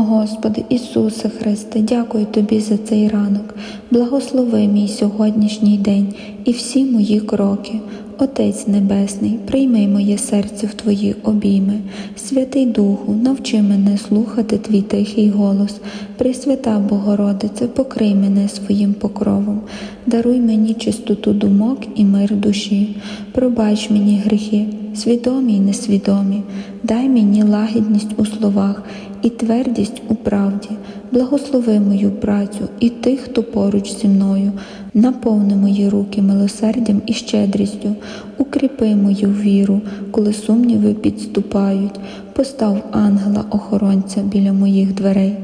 Господи Ісусе Христе, дякую Тобі за цей ранок. Благослови мій сьогоднішній день і всі мої кроки. Отець Небесний, прийми моє серце в Твої обійми. Святий Духу, навчи мене слухати Твій тихий голос. Пресвята Богородице, покрий мене своїм покровом. Даруй мені чистоту думок і мир душі. Пробач мені гріхи, свідомі й несвідомі. Дай мені лагідність у словах і твердість у правді. Благослови мою працю і тих, хто поруч зі мною. Наповни мої руки милосердям і щедрістю, укріпи мою віру, коли сумніви підступають. Постав ангела-охоронця біля моїх дверей.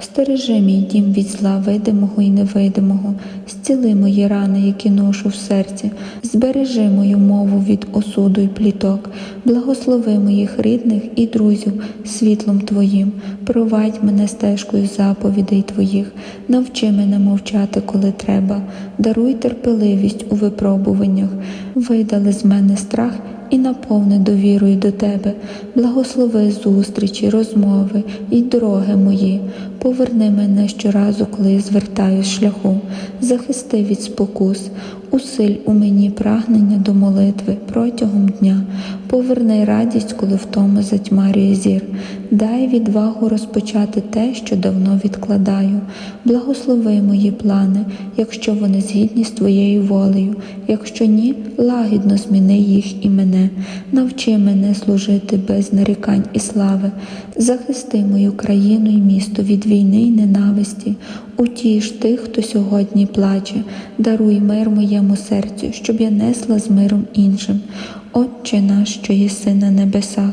Стережи мій дім від зла видимого і невидимого, зціли мої рани, які ношу в серці, збережи мою мову від осуду й пліток, благослови моїх рідних і друзів світлом Твоїм, провадь мене стежкою заповідей Твоїх, навчи мене мовчати, коли треба, даруй терпеливість у випробуваннях, видали з мене страх і наповни довірою до Тебе, благослови зустрічі, розмови і дороги мої, поверни мене щоразу, коли я звертаюсь шляху, захисти від спокус, усиль у мені прагнення до молитви протягом дня, поверни радість, коли втома затьмарює зір, дай відвагу розпочати те, що давно відкладаю, благослови мої плани, якщо вони згідні з Твоєю волею, якщо ні, лагідно зміни їх і мене, навчи мене служити без нарікань і слави, захисти мою країну і місто від війни й ненависті, утіш тих, хто сьогодні плаче, даруй мир моєму серцю, щоб я несла з миром іншим. Отче наш, що єси на небесах,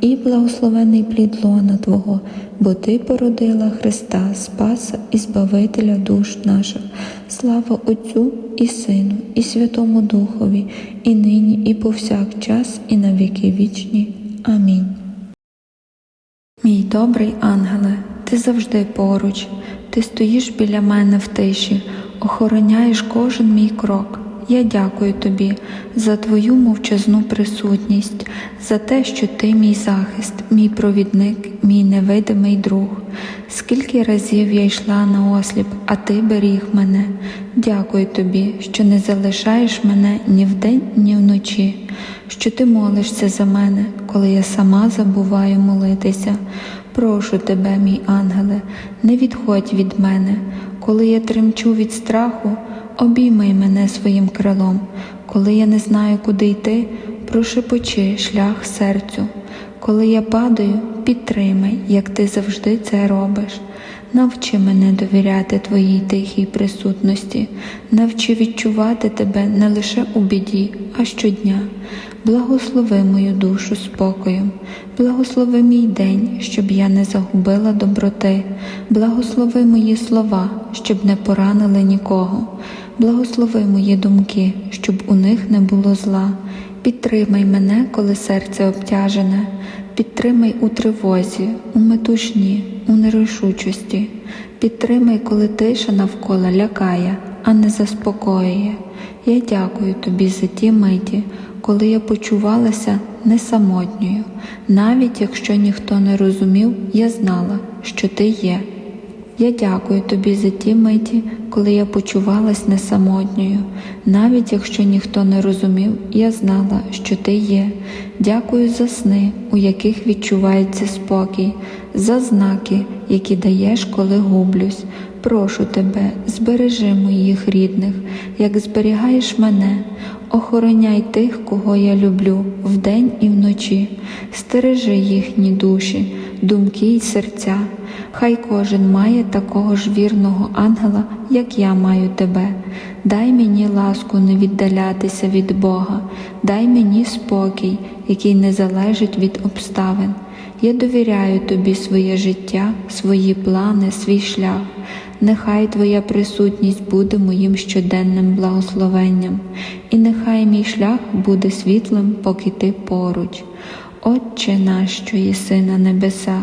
і благословений плід лона Твого, бо Ти породила Христа, Спаса і Збавителя душ наших. Слава Отцю і Сину, і Святому Духові, і нині, і повсякчас, і на віки вічні. Амінь. Мій добрий ангеле, ти завжди поруч, ти стоїш біля мене в тиші, охороняєш кожен мій крок. Я дякую тобі за твою мовчазну присутність, за те, що ти мій захист, мій провідник, мій невидимий друг. Скільки разів я йшла на осліп, а ти беріг мене. Дякую тобі, що не залишаєш мене ні вдень, ні вночі, що ти молишся за мене, коли я сама забуваю молитися. Прошу тебе, мій ангеле, не відходь від мене, коли я тремчу від страху. Обіймай мене своїм крилом, коли я не знаю, куди йти, прошепочи шлях серцю. Коли я падаю, підтримай, як ти завжди це робиш. Навчи мене довіряти Твоїй тихій присутності, навчи відчувати тебе не лише у біді, а щодня. Благослови мою душу спокоєм, благослови мій день, щоб я не загубила доброти, благослови мої слова, щоб не поранили нікого, благослови мої думки, щоб у них не було зла. Підтримай мене, коли серце обтяжене, підтримай у тривозі, у метушні, у нерішучості, підтримай, коли тиша навколо лякає, а не заспокоює. Я дякую тобі за ті миті, коли я почувалася не самотньою, навіть якщо ніхто не розумів, я знала, що ти є. Я дякую тобі за ті миті, коли я почувалась не самотньою, навіть якщо ніхто не розумів, я знала, що ти є. Дякую за сни, у яких відчувається спокій, за знаки, які даєш, коли гублюсь. Прошу тебе, збережи моїх рідних, як зберігаєш мене, охороняй тих, кого я люблю, вдень і вночі, стережи їхні душі, думки й серця. Хай кожен має такого ж вірного ангела, як я маю тебе. Дай мені ласку не віддалятися від Бога, дай мені спокій, який не залежить від обставин. Я довіряю тобі своє життя, свої плани, свій шлях. Нехай Твоя присутність буде моїм щоденним благословенням, і нехай мій шлях буде світлим, поки ти поруч. Отче наш, що єси на небесах,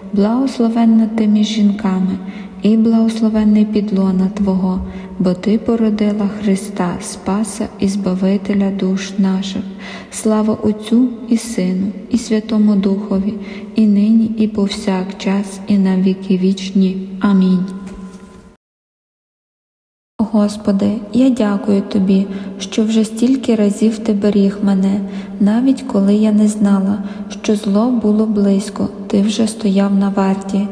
благословенна ти між жінками, і благословенний підлона Твого, бо Ти породила Христа, Спаса і Збавителя душ наших. Слава Отцю і Сину, і Святому Духові, і нині, і повсякчас, і на віки вічні. Амінь. Господи, я дякую Тобі, що вже стільки разів Ти беріг мене, навіть коли я не знала, що зло було близько, Ти вже стояв на варті.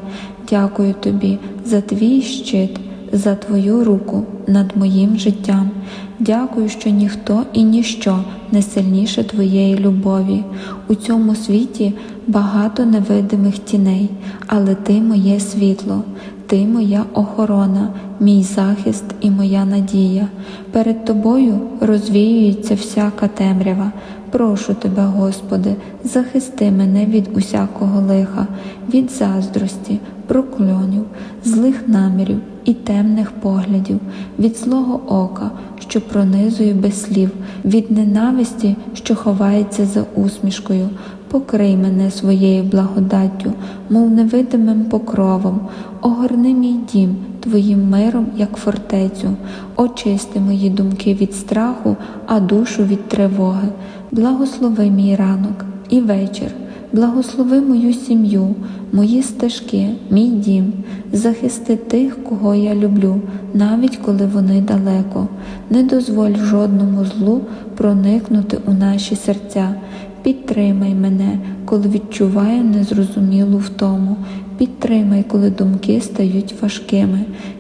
Дякую Тобі за Твій щит, за Твою руку над моїм життям. Дякую, що ніхто і ніщо не сильніше Твоєї любові. У цьому світі багато невидимих тіней, але Ти моє світло. Ти моя охорона, мій захист і моя надія. Перед тобою розвіюється всяка темрява. Прошу тебе, Господи, захисти мене від усякого лиха, від заздрості, прокльонів, злих намірів і темних поглядів, від злого ока, що пронизує без слів, від ненависті, що ховається за усмішкою. Покрий мене своєю благодаттю, мов невидимим покровом, огорни мій дім Твоїм миром, як фортецю, очисти мої думки від страху, а душу від тривоги. Благослови мій ранок і вечір, благослови мою сім'ю, мої стежки, мій дім, захисти тих, кого я люблю, навіть коли вони далеко. Не дозволь жодному злу проникнути у наші серця. Підтримай мене, коли відчуваю незрозумілу втому. Підтримай, коли думки стають важкими.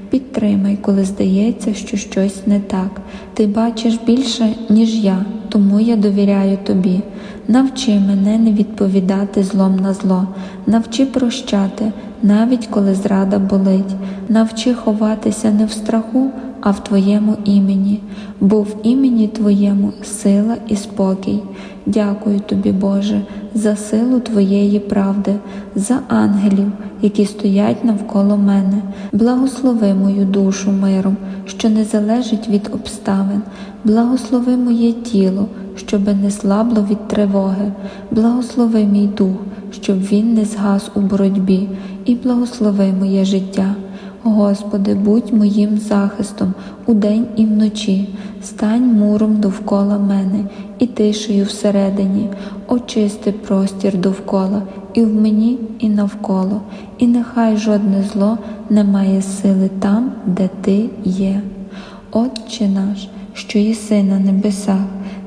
Підтримай, коли здається, що щось не так. Ти бачиш більше, ніж я, тому я довіряю тобі. Навчи мене не відповідати злом на зло, навчи прощати, навіть коли зрада болить, навчи ховатися не в страху, а в Твоєму імені, бо в імені Твоєму сила і спокій. Дякую тобі, Боже, за силу Твоєї правди, за ангелів, які стоять навколо мене. Благослови мою душу миром, що не залежить від обставин, благослови моє тіло, щоби не слабло від тривоги, благослови мій дух, щоб він не згас у боротьбі, і благослови моє життя. Господи, будь моїм захистом удень і вночі, стань муром довкола мене і тишею всередині, очисти простір довкола, і в мені, і навколо, і нехай жодне зло не має сили там, де Ти є. Отче наш, що єси на небесах,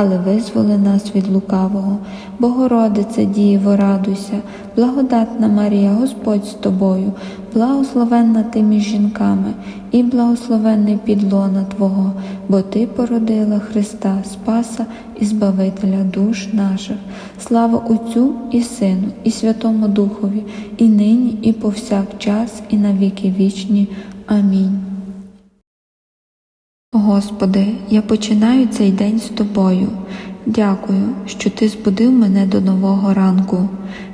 але визволи нас від лукавого. Богородице, Діво, радуйся, благодатна Марія, Господь з тобою, благословенна ти між жінками, і благословенний підлона Твого, бо Ти породила Христа, Спаса і Збавителя душ наших. Слава Отцю і Сину, і Святому Духові, і нині, і повсякчас, і на віки вічні. Амінь. Господи, я починаю цей день з Тобою. Дякую, що Ти збудив мене до нового ранку.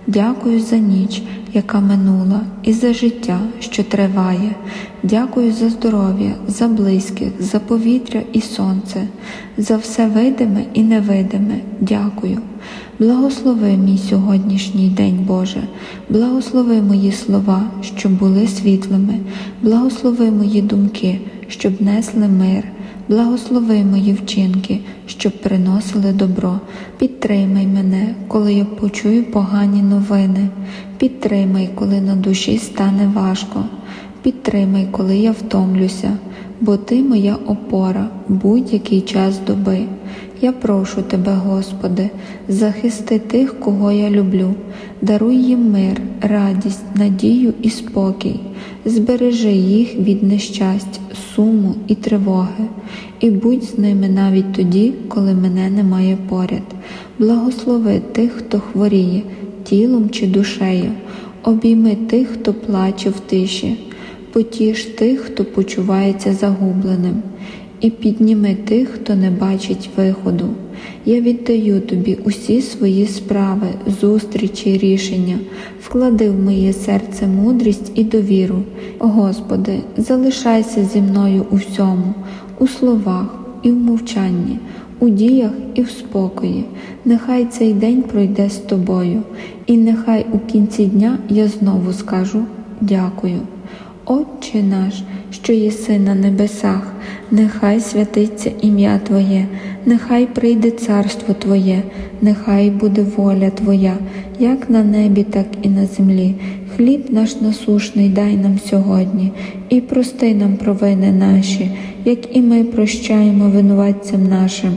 Дякую за ніч, яка минула, і за життя, що триває. Дякую за здоров'я, за близьких, за повітря і сонце, за все видиме і невидиме. Дякую. Благослови мій сьогоднішній день, Боже, благослови мої слова, щоб були світлими, благослови мої думки, щоб несли мир. благослови мої вчинки, щоб приносили добро. Підтримай мене, коли я почую погані новини. Підтримай, коли на душі стане важко. Підтримай, коли я втомлюся, бо ти моя опора будь-який час доби. Я прошу тебе, Господи, захисти тих, кого я люблю, даруй їм мир, радість, надію і спокій, збережи їх від нещасть, суму і тривоги, і будь з ними навіть тоді, коли мене немає поряд. Благослови тих, хто хворіє, тілом чи душею, обійми тих, хто плаче в тиші, потіш тих, хто почувається загубленим і підніми тих, хто не бачить виходу. Я віддаю тобі усі свої справи, зустрічі, рішення, вклади в моє серце мудрість і довіру. Господи, залишайся зі мною у всьому, у словах і в мовчанні, у діях і в спокої. Нехай цей день пройде з тобою, і нехай у кінці дня я знову скажу дякую. Отче наш, що єси на небесах, нехай святиться ім'я Твоє, нехай прийде царство Твоє, нехай буде воля Твоя, як на небі, так і на землі. Хліб наш насушний дай нам сьогодні, і прости нам провини наші, як і ми прощаємо винуватцям нашим,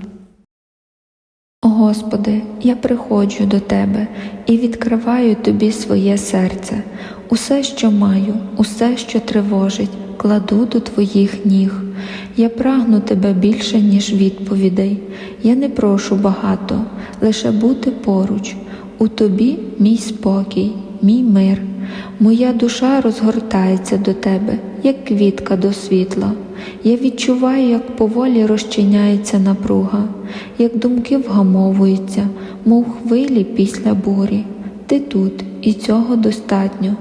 Господи, я приходжу до Тебе і відкриваю Тобі своє серце, усе, що маю, усе, що тривожить, кладу до Твоїх ніг. Я прагну Тебе більше, ніж відповідей. Я не прошу багато, лише бути поруч. У Тобі мій спокій, мій мир. Моя душа розгортається до Тебе, як квітка до світла. Я відчуваю, як поволі розчиняється напруга, як думки вгамовуються, мов хвилі після бурі. Ти тут, і цього достатньо.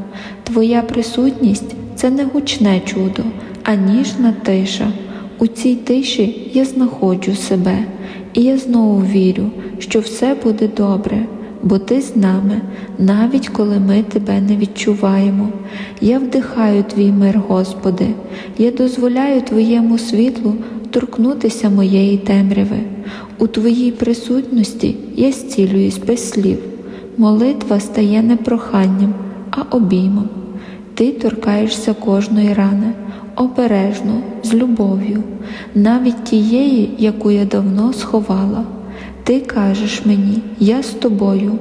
Твоя присутність це не гучне чудо, а ніжна тиша. У цій тиші я знаходжу себе, і я знову вірю, що все буде добре бо ти з нами, навіть коли ми тебе не відчуваємо. Я вдихаю твій мир, Господи, я дозволяю Твоєму світлу торкнутися моєї темряви. У Твоїй присутності я зцілююсь без слів. Молитва стає не проханням, а обіймом. Ти торкаєшся кожної рани, обережно, з любов'ю, навіть тієї, яку я давно сховала. Ти кажеш мені, я з тобою,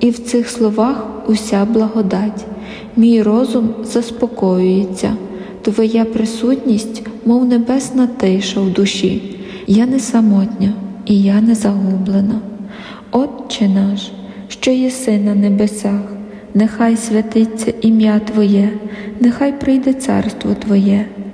і в цих словах уся благодать. Мій розум заспокоюється, Твоя присутність, мов небесна тиша в душі. Я не самотня і я не загублена. Отче наш, що єси на небесах, нехай святиться ім'я Твоє, нехай прийде царство Твоє,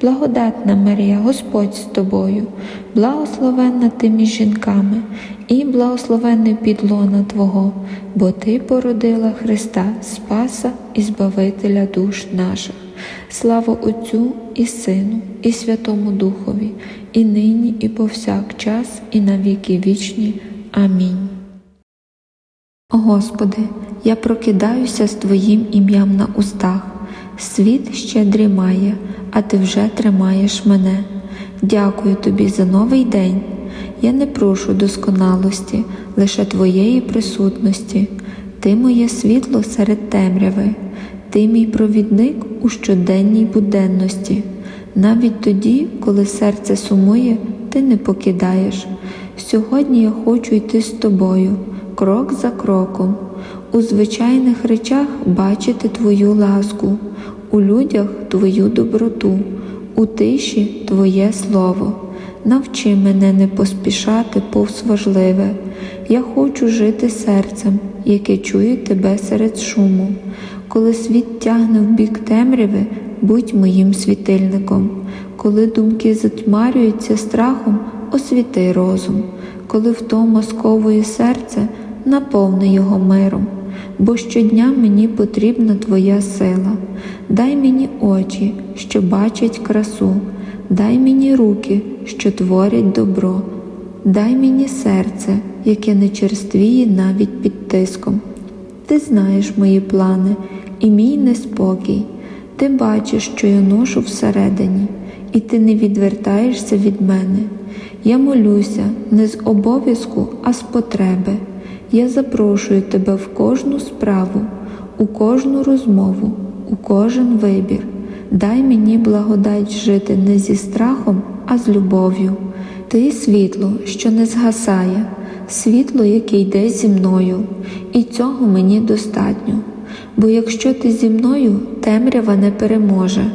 благодатна Марія, Господь з тобою, благословенна ти між жінками, і благословенний підлона Твого, бо Ти породила Христа, Спаса і Збавителя душ наших. Слава Отцю і Сину, і Святому Духові, і нині, і повсякчас, і на віки вічні. Амінь. Господи, я прокидаюся з Твоїм ім'ям на устах. Світ ще дрімає, а Ти вже тримаєш мене. Дякую Тобі за новий день. Я не прошу досконалості, лише Твоєї присутності. Ти моє світло серед темряви, Ти мій провідник у щоденній буденності. Навіть тоді, коли серце сумує, ти не покидаєш. Сьогодні я хочу йти з тобою, крок за кроком, у звичайних речах бачити Твою ласку, у людях Твою доброту, у тиші Твоє Слово. Навчи мене не поспішати повз важливе. Я хочу жити серцем, яке чує тебе серед шуму. Коли світ тягне в бік темряви, будь моїм світильником. Коли думки затьмарюються страхом, освіти розум. Коли втома сковує серце, наповни його миром. Бо щодня мені потрібна Твоя сила. Дай мені очі, що бачать красу, дай мені руки, що творять добро, дай мені серце, яке не черствіє навіть під тиском. Ти знаєш мої плани і мій неспокій. Ти бачиш, що я ношу всередині, і ти не відвертаєшся від мене. Я молюся не з обов'язку, а з потреби. Я запрошую тебе в кожну справу, у кожну розмову, у кожен вибір. Дай мені благодать жити не зі страхом, а з любов'ю. Ти світло, що не згасає, світло, яке йде зі мною, і цього мені достатньо. Бо якщо ти зі мною, темрява не переможе.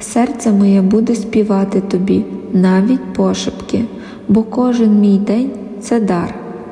Серце моє буде співати тобі навіть пошепки, бо кожен мій день це дар.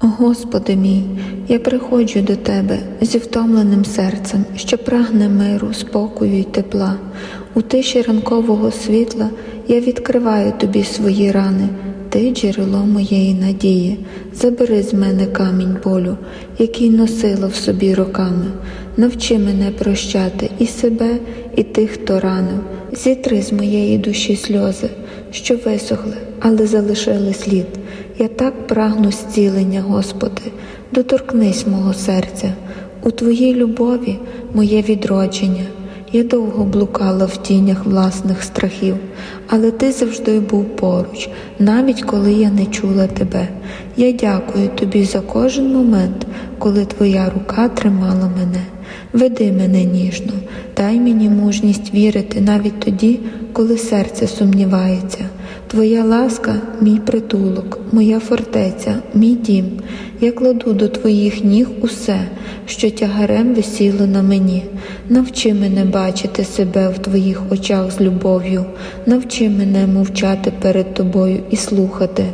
Господи мій, я приходжу до Тебе зі втомленим серцем, що прагне миру, спокою й тепла. У тиші ранкового світла я відкриваю Тобі свої рани, Ти джерело моєї надії. Забери з мене камінь болю, який носила в собі роками. Навчи мене прощати і себе, і тих, хто ранив. Зітри з моєї душі сльози, що висохли, але залишили слід. Я так прагну зцілення, Господи, доторкнись мого серця. У Твоїй любові моє відродження. Я довго блукала в тінях власних страхів, але ти завжди був поруч, навіть коли я не чула тебе. Я дякую тобі за кожен момент, коли твоя рука тримала мене. Веди мене ніжно, дай мені мужність вірити навіть тоді, коли серце сумнівається. Твоя ласка мій притулок, моя фортеця, мій дім. Я кладу до твоїх ніг усе, що тягарем висіло на мені. Навчи мене бачити себе в твоїх очах з любов'ю, навчи мене мовчати перед тобою і слухати.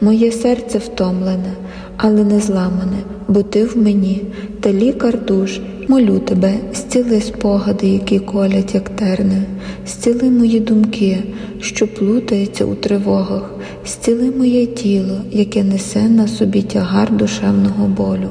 Моє серце втомлене, але не зламане, бо ти в мені, та лікар душ. Молю тебе, зціли спогади, які колять, як терни, зціли мої думки, що плутаються у тривогах, зціли моє тіло, яке несе на собі тягар душевного болю.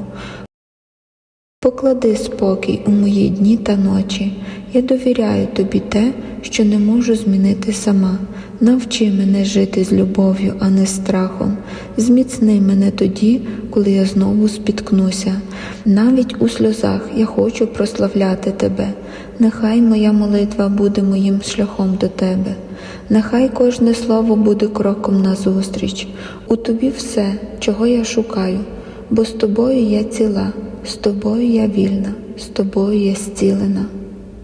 Поклади спокій у мої дні та ночі. Я довіряю тобі те, що не можу змінити сама. Навчи мене жити з любов'ю, а не страхом. Зміцни мене тоді, коли я знову спіткнуся. Навіть у сльозах я хочу прославляти тебе. Нехай моя молитва буде моїм шляхом до тебе. Нехай кожне слово буде кроком назустріч. У тобі все, чого я шукаю, бо з тобою я ціла, з тобою я вільна, з тобою я зцілена.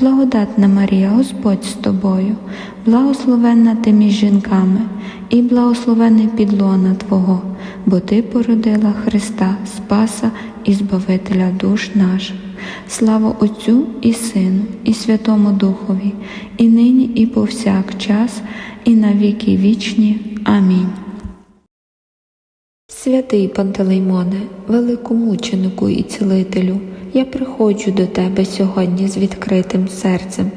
благодатна Марія, Господь з тобою, благословенна ти між жінками, і благословений підлона Твого, бо Ти породила Христа, Спаса і Збавителя душ наших. Слава Отцю і Сину, і Святому Духові, і нині, і повсякчас, і на віки вічні. Амінь. Святий Пантелеймоне, великомученику і цілителю, я приходжу до тебе сьогодні з відкритим серцем.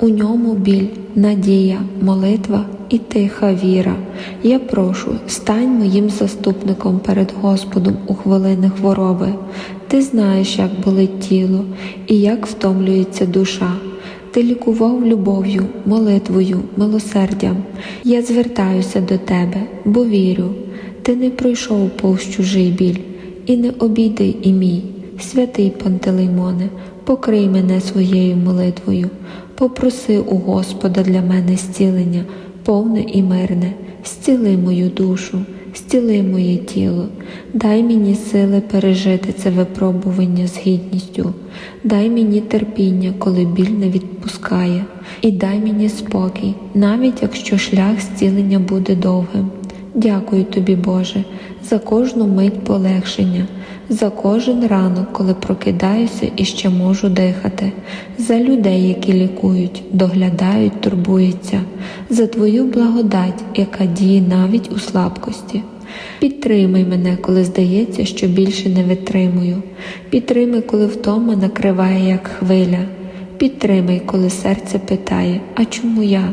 У ньому біль, надія, молитва і тиха віра. Я прошу, стань моїм заступником перед Господом у хвилини хвороби. Ти знаєш, як болить тіло і як втомлюється душа. Ти лікував любов'ю, молитвою, милосердям. Я звертаюся до тебе, бо вірю. Ти не пройшов повз чужий біль, і не обійди і мій, святий Пантелеймоне, покрий мене своєю молитвою, попроси у Господа для мене зцілення, повне і мирне, зціли мою душу, зціли моє тіло, дай мені сили пережити це випробування з гідністю, дай мені терпіння, коли біль не відпускає, і дай мені спокій, навіть якщо шлях зцілення буде довгим. Дякую тобі, Боже, за кожну мить полегшення, за кожен ранок, коли прокидаюся і ще можу дихати, за людей, які лікують, доглядають, турбуються, за Твою благодать, яка діє навіть у слабкості. Підтримай мене, коли здається, що більше не витримую. Підтримай, коли втома накриває, як хвиля. Підтримай, коли серце питає, а чому я?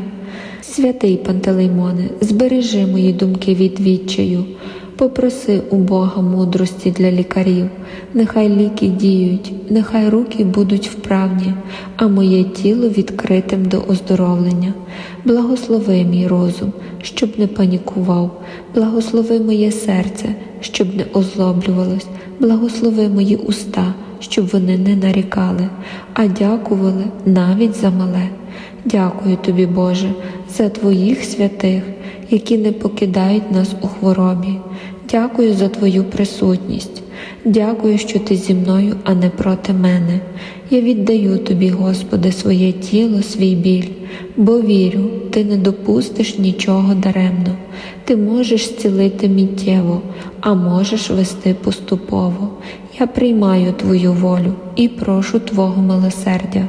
Святий Пантелеймоне, збережи мої думки від відчаю, попроси у Бога мудрості для лікарів, нехай ліки діють, нехай руки будуть вправні, а моє тіло відкритим до оздоровлення. Благослови мій розум, щоб не панікував, благослови моє серце, щоб не озлоблювалось, благослови мої уста, щоб вони не нарікали, а дякували навіть за мале. Дякую тобі, Боже, за Твоїх святих, які не покидають нас у хворобі. Дякую за Твою присутність. Дякую, що ти зі мною, а не проти мене. Я віддаю тобі, Господи, своє тіло, свій біль, бо вірю, ти не допустиш нічого даремно. Ти можеш зцілити миттєво, а можеш вести поступово. Я приймаю Твою волю і прошу Твого милосердя.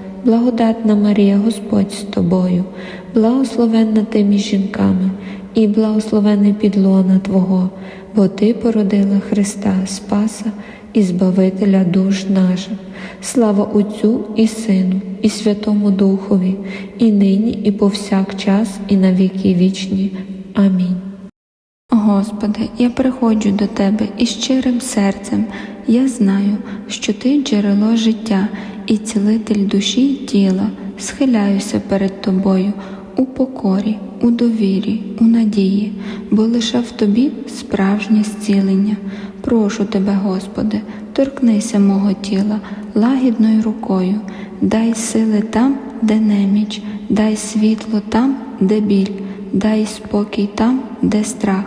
Благодатна Марія, Господь з тобою, благословенна ти між жінками, і благословений підлона Твого, бо Ти породила Христа Спаса і Збавителя душ наших. Слава Отцю і Сину, і Святому Духові, і нині, і повсякчас, і на віки вічні. Амінь. Господи, я приходжу до Тебе із щирим серцем. Я знаю, що Ти джерело життя і цілитель душі й тіла, схиляюся перед Тобою у покорі, у довірі, у надії, бо лише в Тобі справжнє зцілення. Прошу Тебе, Господи, торкнися мого тіла лагідною рукою, дай сили там, де неміч, дай світло там, де біль, дай спокій там, де страх.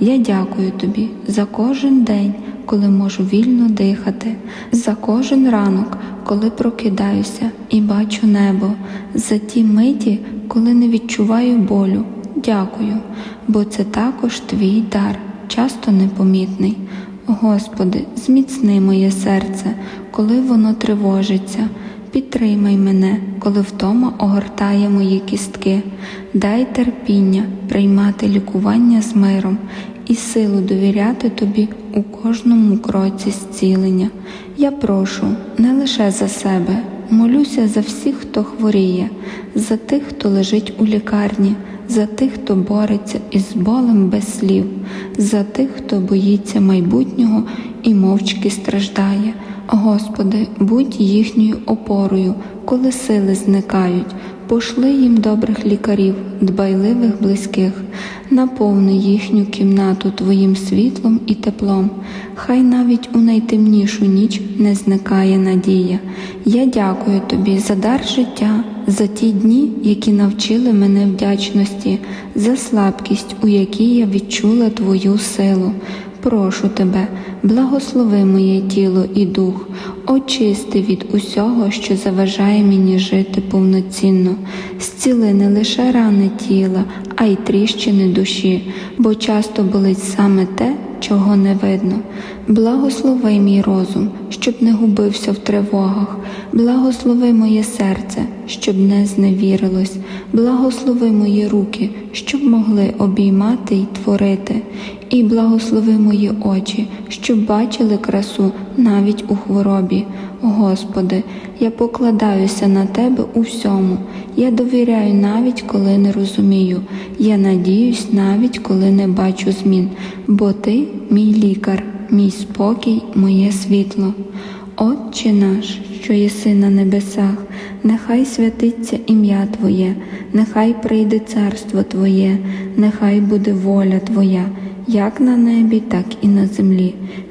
Я дякую тобі за кожен день, коли можу вільно дихати, за кожен ранок, коли прокидаюся і бачу небо, за ті миті, коли не відчуваю болю. Дякую, бо це також твій дар, часто непомітний. Господи, зміцни моє серце, коли воно тривожиться. Підтримай мене, коли втома огортає мої кістки, дай терпіння приймати лікування з миром і силу довіряти тобі у кожному кроці зцілення. Я прошу не лише за себе, молюся за всіх, хто хворіє, за тих, хто лежить у лікарні, за тих, хто бореться із болем без слів, за тих, хто боїться майбутнього і мовчки страждає. Господи, будь їхньою опорою, коли сили зникають, Пошли їм добрих лікарів, дбайливих близьких, наповни їхню кімнату Твоїм світлом і теплом. Хай навіть у найтемнішу ніч не зникає надія. Я дякую Тобі за дар життя, за ті дні, які навчили мене вдячності, за слабкість, у якій я відчула Твою силу. Прошу тебе, благослови моє тіло і дух, очисти від усього, що заважає мені жити повноцінно, зціли не лише рани тіла, а й тріщини душі, бо часто болить саме те, чого не видно. Благослови мій розум, щоб не губився в тривогах, благослови моє серце, щоб не зневірилось, благослови мої руки, щоб могли обіймати й творити, і благослови мої очі, щоб бачили красу навіть у хворобі. Господи, я покладаюся на Тебе у всьому, я довіряю навіть коли не розумію, я надіюсь навіть коли не бачу змін, бо Ти мій лікар, мій спокій, моє світло. Отче наш, що єси на небесах, нехай святиться ім'я Твоє, нехай прийде царство Твоє, нехай буде воля Твоя, як на небі, так і на землі.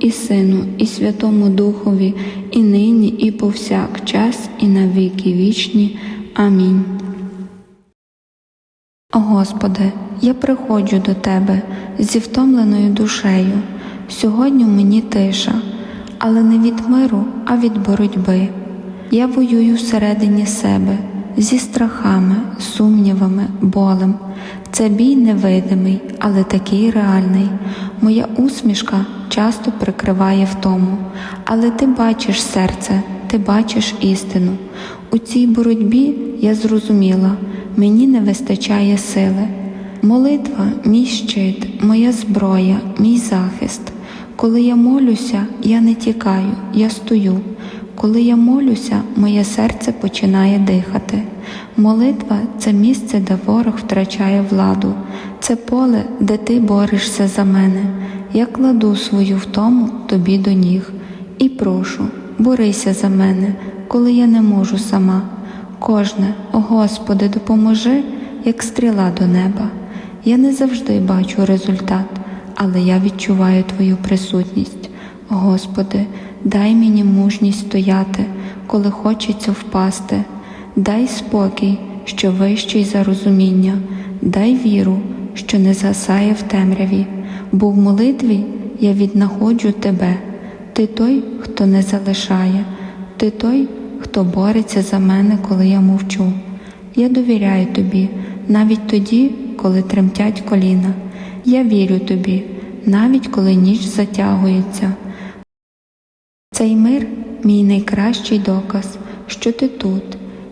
і Сину, і Святому Духові, і нині, і повсякчас, і на віки вічні. Амінь. Господи, я приходжу до Тебе зі втомленою душею. Сьогодні мені тиша, але не від миру, а від боротьби. Я воюю всередині себе зі страхами, сумнівами, болем. Це бій невидимий, але такий реальний. Моя усмішка часто прикриває втому, але ти бачиш серце, ти бачиш істину. У цій боротьбі я зрозуміла, мені не вистачає сили. Молитва мій щит, моя зброя, мій захист. Коли я молюся, я не тікаю, я стою. Коли я молюся, моє серце починає дихати. Молитва це місце, де ворог втрачає владу, це поле, де ти борешся за мене. Я кладу свою втому тобі до ніг і прошу, борися за мене, коли я не можу сама. Кожне, о Господи, допоможи, як стріла до неба. Я не завжди бачу результат, але я відчуваю Твою присутність. Господи, дай мені мужність стояти, коли хочеться впасти. Дай спокій, що вищий за розуміння, дай віру, що не згасає в темряві, бо в молитві я віднаходжу Тебе. Ти той, хто не залишає, ти той, хто бореться за мене, коли я мовчу. Я довіряю тобі навіть тоді, коли тремтять коліна. Я вірю тобі, навіть коли ніч затягується. Цей мир мій найкращий доказ, що ти тут.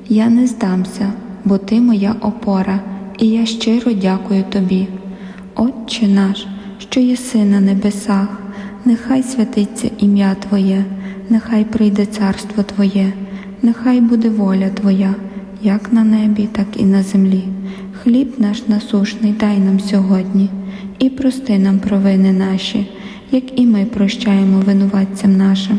Я не здамся, бо ти моя опора, і я щиро дякую тобі. Отче наш, що єси на небесах, нехай святиться ім'я Твоє, нехай прийде царство Твоє, нехай буде воля Твоя, як на небі, так і на землі. Хліб наш насушний дай нам сьогодні, і прости нам провини наші, як і ми прощаємо винуватцям нашим,